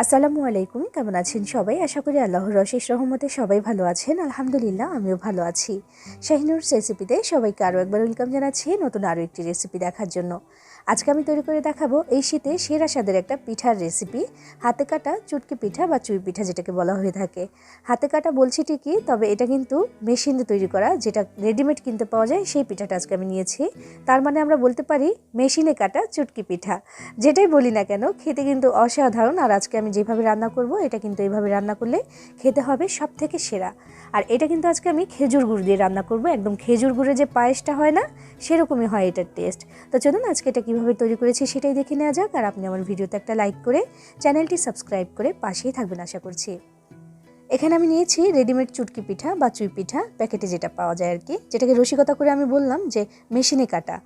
আসসালামু আলাইকুম, কেমন আছেন সবাই? আশা করি আল্লাহর অশেষ রহমতে সবাই ভালো আছেন। আলহামদুলিল্লাহ, আমিও ভালো আছি। শাহিনুর রেসিপিতে সবাইকে আরও একবার ওয়েলকাম জানাচ্ছি নতুন আরও একটি রেসিপি দেখার জন্য। আজকে আমি তৈরি করে দেখাবো এই শীতে সেরা স্বাদের একটা পিঠার রেসিপি হাতে কাটা চুটকি পিঠা বা চুই পিঠা যেটাকে বলা হয়ে থাকে। হাতে কাটা বলছি ঠিকই, তবে এটা কিন্তু মেশিনে তৈরি করা, যেটা রেডিমেড কিনতে পাওয়া যায়, সেই পিঠাটা আজকে আমি নিয়েছি। তার মানে আমরা বলতে পারি মেশিনে কাটা চুটকি পিঠা। যেটাই বলি না কেন, খেতে কিন্তু অসাধারণ, আর আজকে আমি যেভাবে রান্না করব, এটা কিন্তু এইভাবে রান্না করলে খেতে হবে সব থেকে সেরা। আর এটা কিন্তু আজকে আমি খেজুর গুড় দিয়ে রান্না করব, একদম খেজুর গুড়ে যে পায়েসটা হয় না, সেরকমই হয় এটার টেস্ট তো চলুন আজকে এটা কীভাবে তৈরি করেছি সেটাই দেখে নেওয়া যাক। আর আপনি আমার ভিডিওতে একটা লাইক করে চ্যানেলটি সাবস্ক্রাইব করে পাশেই থাকবেন আশা করছি। এখানে আমি নিয়েছি রেডিমেড চুটকি পিঠা বা চুই পিঠা, প্যাকেটে যেটা পাওয়া যায় আর কি। যেটাকে রসিকতা করে আমি বললাম যে মেশিনে কাটা।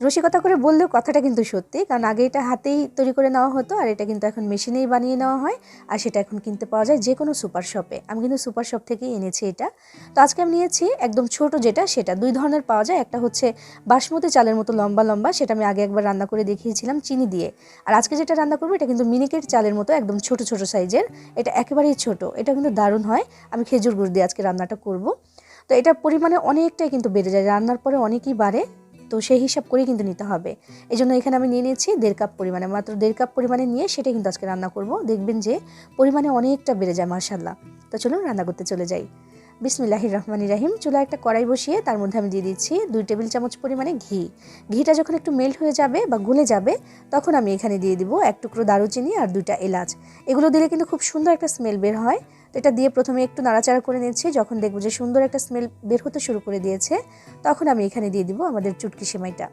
রসিকতা করে বললেও কথাটা কিন্তু সত্যি। কারণ আগে এটা হাতেই তৈরি করে নেওয়া হতো আর এটা কিন্তু এখন মেশিনেই বানিয়ে নেওয়া হয় আর সেটা এখন কিনতে পাওয়া যায় যে কোনো সুপার শপে। আমি কিন্তু সুপার শপ থেকেই এনেছি এটা। তো আজকে আমি নিয়েছি একদম ছোট যেটা, সেটা। দুই ধরনের পাওয়া যায়। একটা হচ্ছে বাসমতি চালের মতো লম্বা লম্বা, সেটা আমি আগে একবার রান্না করে দেখিয়েছিলাম চিনি দিয়ে। আর আজকে যেটা রান্না করব, এটা কিন্তু মিনিকেট চালের মতো একদম ছোট ছোট সাইজের। এটা একেবারেই ছোট। এটা কিন্তু দারুণ হয়। আমি খেজুর গুড় দিয়ে আজকে রান্নাটা করব। তো এটা পরিমাণে অনেকটাই কিন্তু বেড়ে যায়। রান্নার পরে অনেকই বাড়ে। তো সেই হিসাব করেই কিন্তু নিতে হবে। এই জন্য এখানে আমি নিয়ে নিয়েছি দেড় কাপ পরিমাণে। মাত্র দেড় কাপ পরিমাণে নিয়ে সেটা কিন্তু আজকে রান্না করব। দেখবেন যে পরিমাণে অনেকটা বেড়ে যায় মার্শাল্লাহ তো চলুন রান্না করতে চলে যাই। বিসমিল্লাহির রহমান রাহিম চুলা একটা কড়াই বসিয়ে তার মধ্যে আমি দিয়ে দিচ্ছি দুই টেবিল চামচ পরিমাণে ঘি। ঘিটা যখন একটু মেল্ট হয়ে যাবে বা গুলে যাবে, তখন আমি এখানে দিয়ে দিব এক টুকরো দারুচিনি আর দুইটা এলাচ। এগুলো দিলে কিন্তু খুব সুন্দর একটা স্মেল বের হয়। তো এটা দিয়ে প্রথমে একটু নাড়াচাড়া করে নিচ্ছি। যখন দেখব যে সুন্দর একটা স্মেল বের হতে শুরু করে দিয়েছে, তখন আমি এখানে দিয়ে দিব আমাদের চুটকি সেমাইটা।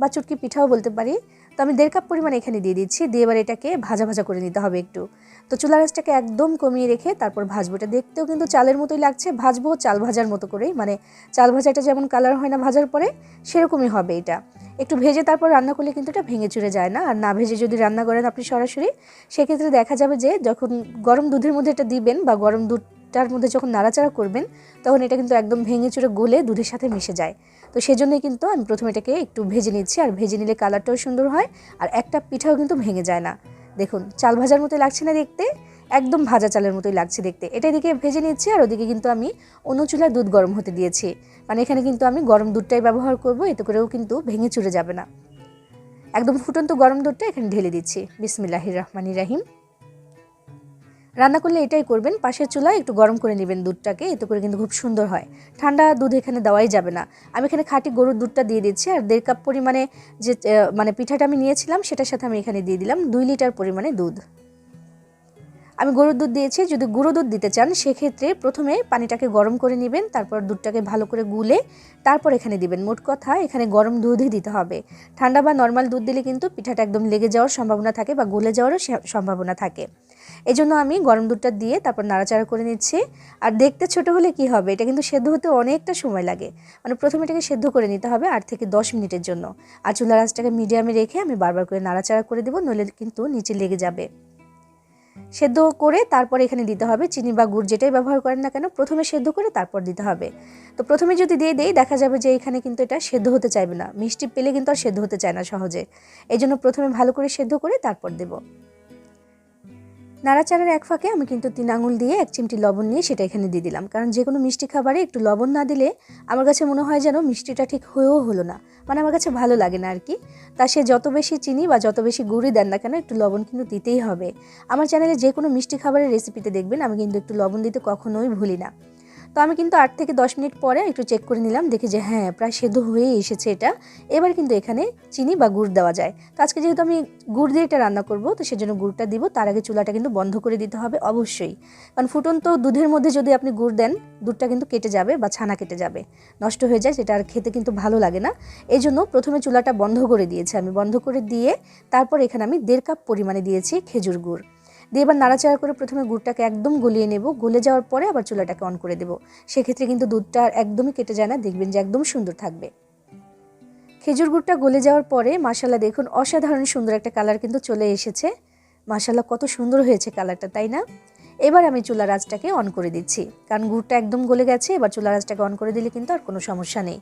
বা চুটকি পিঠাও বলতে পারি। তো আমি দেড় কাপ পরিমাণ এখানে দিয়ে দিচ্ছি। দিয়ে এবার এটাকে ভাজা ভাজা করে নিতে হবে একটু। তো চুলা রাসটাকে একদম কমিয়ে রেখে তারপর ভাজবো। এটা দেখতেও কিন্তু চালের মতোই লাগছে। ভাজবো চাল ভাজার মতো করেই। মানে চাল ভাজাটা যেমন কালার হয় না ভাজার পরে, সেরকমই হবে এটা। একটু ভেজে তারপর রান্না করলে কিন্তু এটা ভেঙে চুরে যায় না। আর না ভেজে যদি রান্না করেন আপনি সরাসরি, সেক্ষেত্রে দেখা যাবে যে যখন গরম দুধের মধ্যে এটা দিবেন বা গরম দুধটার মধ্যে যখন নাড়াচাড়া করবেন, তখন এটা কিন্তু একদম ভেঙে চুরে গলে দুধের সাথে মিশে যায়। তো সেজন্যই কিন্তু আমি প্রথমে এটাকে একটু ভেজে নিচ্ছি আর ভেজে নিলে কালারটাও সুন্দর হয় আর একটা পিঠাও কিন্তু ভেঙে যায় না। দেখুন, চাল ভাজার মতো লাগছে না দেখতে, একদম ভাজা চালের মতোই লাগছে দেখতে। এটা এদিকে ভেজে নিচ্ছি আর ওদিকে কিন্তু আমি অন্য চুলায় দুধ গরম হতে দিয়েছি। মানে এখানে কিন্তু আমি গরম দুধটাই ব্যবহার করব, এতে করেও কিন্তু ভেঙে চুরে যাবে না। একদম ফুটন্ত গরম দুধটা এখানে ঢেলে দিচ্ছি। বিসমিল্লাহির রহমানির রাহিম। রান্না করলে এটাই করবেন, পাশের চুলায় একটু গরম করে নেবেন দুধটাকে, এতে করে কিন্তু খুব সুন্দর হয়। ঠান্ডা দুধ এখানে দেওয়াই যাবে না। আমি এখানে খাঁটি গরুর দুধটা দিয়ে দিচ্ছি, আর দেড় কাপ পরিমাণে যে মানে পিঠাটা আমি নিয়েছিলাম, সেটার সাথে আমি এখানে দিয়ে দিলাম দুই লিটার পরিমাণে দুধ। আমি গরুর দুধ দিয়েছি, যদি গুঁড়ো দুধ দিতে চান, সেক্ষেত্রে প্রথমে পানিটাকে গরম করে নেবেন, তারপর দুধটাকে ভালো করে গুলে তারপর এখানে দিবেন। মোট কথা, এখানে গরম দুধই দিতে হবে। ঠান্ডা বা নর্মাল দুধ দিলে কিন্তু পিঠাটা একদম লেগে যাওয়ার সম্ভাবনা থাকে বা গলে যাওয়ারও সম্ভাবনা থাকে। এই জন্য আমি গরম দুধটা দিয়ে তারপর নাড়াচাড়া করে নিচ্ছি। আর দেখতে ছোট হলে কি হবে? এটা কিন্তু সেদ্ধ হতে অনেকটা সময় লাগে। মানে প্রথমে এটাকে সেদ্ধ করে নিতে হবে আট থেকে দশ মিনিটের জন্য। আর চুলা রাসটাকে মিডিয়ামে রেখে আমি বারবার করে নাড়াচাড়া করে দেবো, নইলে কিন্তু নিচে লেগে যাবে। সেদ্ধ করে তারপর এখানে দিতে হবে। চিনি বা গুড় যেটাই ব্যবহার করেন না কেন, প্রথমে সেদ্ধ করে তারপর দিতে হবে। তো প্রথমে যদি দিয়ে দেই, দেখা যাবে যে এখানে কিন্তু এটা সেদ্ধ হতে চাইবে না। মিষ্টি পেলে কিন্তু আর সেদ্ধ হতে চায় না সহজে। এই জন্য প্রথমে ভালো করে সেদ্ধ করে তারপর দেবো। নাড়াচাড়ার এক ফাঁকে আমি কিন্তু তিন আঙুল দিয়ে এক চিমটি লবণ নিয়ে সেটা এখানে দিয়ে দিলাম। কারণ যে কোনো মিষ্টি খাবারে একটু লবণ না দিলে আমার কাছে মনে হয় যেন মিষ্টিটা ঠিক হয়েও হলো না। মানে আমার কাছে ভালো লাগে না আর কি তা সে যত বেশি চিনি বা যত বেশি গুড়ি দেন না কেন একটু লবণ কিন্তু দিতেই হবে। আমার চ্যানেলে যে কোনো মিষ্টি খাবারের রেসিপিতে দেখবেন, আমি কিন্তু একটু লবণ দিতে কখনোই ভুলি না। তো আমি কিন্তু আট থেকে দশ মিনিট পরে একটু চেক করে নিলাম, দেখি যে হ্যাঁ প্রায় সেদ্ধ হয়েই এসেছে এটা। এবার কিন্তু এখানে চিনি বা গুড় দেওয়া যায়। তো আজকে যেহেতু আমি গুড় দিয়ে এটা রান্না করব, তো সেজন্য গুড়টা দিব। তার আগে চুলাটা কিন্তু বন্ধ করে দিতে হবে অবশ্যই। কারণ ফুটন্ত দুধের মধ্যে যদি আপনি গুড় দেন, দুধটা কিন্তু কেটে যাবে বা ছানা কেটে যাবে। নষ্ট হয়ে যায়, সেটা আর খেতে কিন্তু ভালো লাগে না। এই জন্য প্রথমে চুলাটা বন্ধ করে দিয়েছি আমি। বন্ধ করে দিয়ে তারপর এখানে আমি দেড় কাপ পরিমাণে দিয়েছি খেজুর গুড়। দিয়ে এবার নাড়াচাড়া করে প্রথমে গুড়টাকে একদম গলিয়ে নেব। গলে যাওয়ার পরে আবার চুলাটাকে অন করে দেবো। সেক্ষেত্রে কিন্তু দুধটা আর একদমই কেটে যায় না। দেখবেন যে একদম সুন্দর থাকবে। খেজুর গুড়টা গলে যাওয়ার পরে মাসালা দেখুন, অসাধারণ সুন্দর একটা কালার কিন্তু চলে এসেছে। মাসালা কত সুন্দর হয়েছে কালারটা তাই না? এবার আমি চুলা রাজটাকে অন করে দিচ্ছি। কারণ গুড়টা একদম গলে গেছে, এবার চুলা রাজটাকে অন করে দিলে কিন্তু আর কোনো সমস্যা নেই।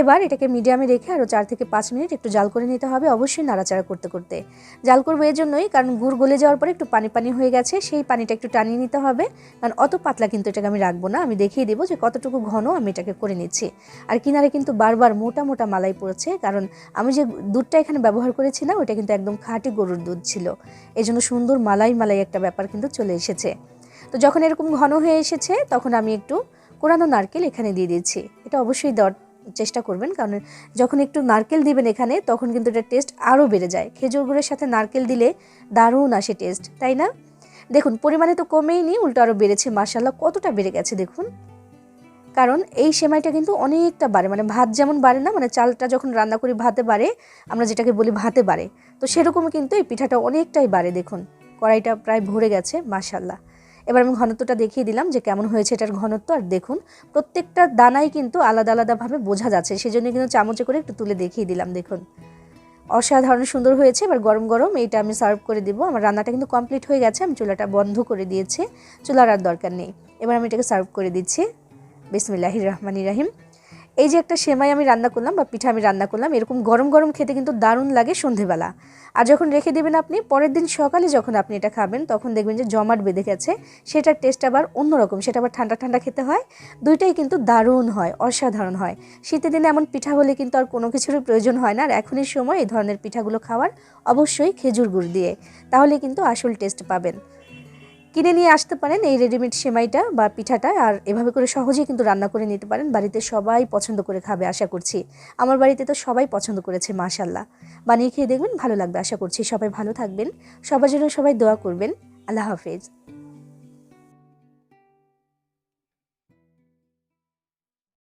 এবার এটাকে মিডিয়ামে রেখে আরও চার থেকে পাঁচ মিনিট একটু জাল করে নিতে হবে, অবশ্যই নাড়াচাড়া করতে করতে। জাল করব এর জন্যই, কারণ গুড় গলে যাওয়ার পরে একটু পানি পানি হয়ে গেছে, সেই পানিটা একটু টানিয়ে নিতে হবে। কারণ অত পাতলা কিন্তু এটাকে আমি রাখব না, আমি দেখিয়ে দেবো যে কতটুকু ঘন আমি এটাকে করে নিচ্ছি। আর কিনারে কিন্তু বারবার মোটা মোটা মালাই পড়েছে, কারণ আমি যে দুধটা এখানে ব্যবহার করেছিলাম ওটা কিন্তু একদম খাঁটি গরুর দুধ ছিল। এই জন্য সুন্দর মালাই মালাই একটা ব্যাপার কিন্তু চলে এসেছে। তো যখন এরকম ঘন হয়ে এসেছে, তখন আমি একটু কোরানো নারকেল এখানে দিয়ে দিচ্ছি এটা অবশ্যই দেওয়ার চেষ্টা করবেন, কারণ যখন একটু নারকেল দিবেন এখানে, তখন কিন্তু এটা টেস্ট আরও বেড়ে যায়। খেজুর গুড়ের সাথে নারকেল দিলে দারুণ আসে টেস্ট তাই না? দেখুন, পরিমাণে তো কমেই নি, উল্টো আরও বেড়েছে মার্শাল্লাহ কতটা বেড়ে গেছে দেখুন। কারণ এই সেমাইটা কিন্তু অনেকটা বাড়ে মানে ভাত যেমন বাড়ে না মানে চালটা যখন রান্না করি ভাতে বাড়ে, আমরা যেটাকে বলি ভাতে বাড়ে। তো সেরকম কিন্তু এই পিঠাটা অনেকটাই বাড়ে দেখুন, কড়াইটা প্রায় ভরে গেছে মাশাল্লাহ এবার আমি ঘনত্বটা দেখিয়ে দিলাম যে কেমন হয়েছে এটার ঘনত্ব, আর দেখুন, প্রত্যেকটা দানাই কিন্তু আলাদা আলাদাভাবে বোঝা যাচ্ছে সেই জন্য কিন্তু চামচে করে একটু তুলে দেখিয়ে দিলাম, দেখুন। অসাধারণ সুন্দর হয়েছে, এবার গরম গরম এইটা আমি সার্ভ করে দেবো। আমার রান্নাটা কিন্তু কমপ্লিট হয়ে গেছে, আমি চুলাটা বন্ধ করে দিয়েছি, চুলার আর দরকার নেই। এবার আমি এটাকে সার্ভ করে দিচ্ছি। বিসমিল্লাহির রহমানির রাহিম। এই যে একটা সেমাই আমি রান্না করলাম বা পিঠা আমি রান্না করলাম, এরকম গরম গরম খেতে কিন্তু দারুণ লাগে সন্ধেবেলা। আর যখন রেখে দেবেন আপনি, পরের দিন সকালে যখন আপনি এটা খাবেন, তখন দেখবেন যে জমাট বেঁধে গেছে। সেটার টেস্ট আবার অন্যরকম, সেটা আবার ঠান্ডা ঠান্ডা খেতে হয়। দুইটাই কিন্তু দারুণ হয়, অসাধারণ হয়। শীতের দিনে এমন পিঠা হলে কিন্তু আর কোনো কিছুরই প্রয়োজন হয় না। আর এখনই সময় এই ধরনের পিঠাগুলো খাওয়ার, অবশ্যই খেজুর গুড় দিয়ে। তাহলে কিন্তু আসল টেস্ট পাবেন। কিনে নিয়ে আসতে পারেন এই রেডিমেড সেমাইটা বা পিঠাটা। আর এভাবে করে সহজেই কিন্তু রান্না করে নিতে পারেন। বাড়িতে সবাই পছন্দ করে খাবে, আশা করছি। আমার বাড়িতে তো সবাই পছন্দ করেছে মাশাল্লাহ বানিয়ে খেয়ে দেখবেন ভালো লাগবে, আশা করছি। সবাই ভালো থাকবেন। সবার জন্য সবাই দোয়া করবেন। আল্লাহ হাফেজ।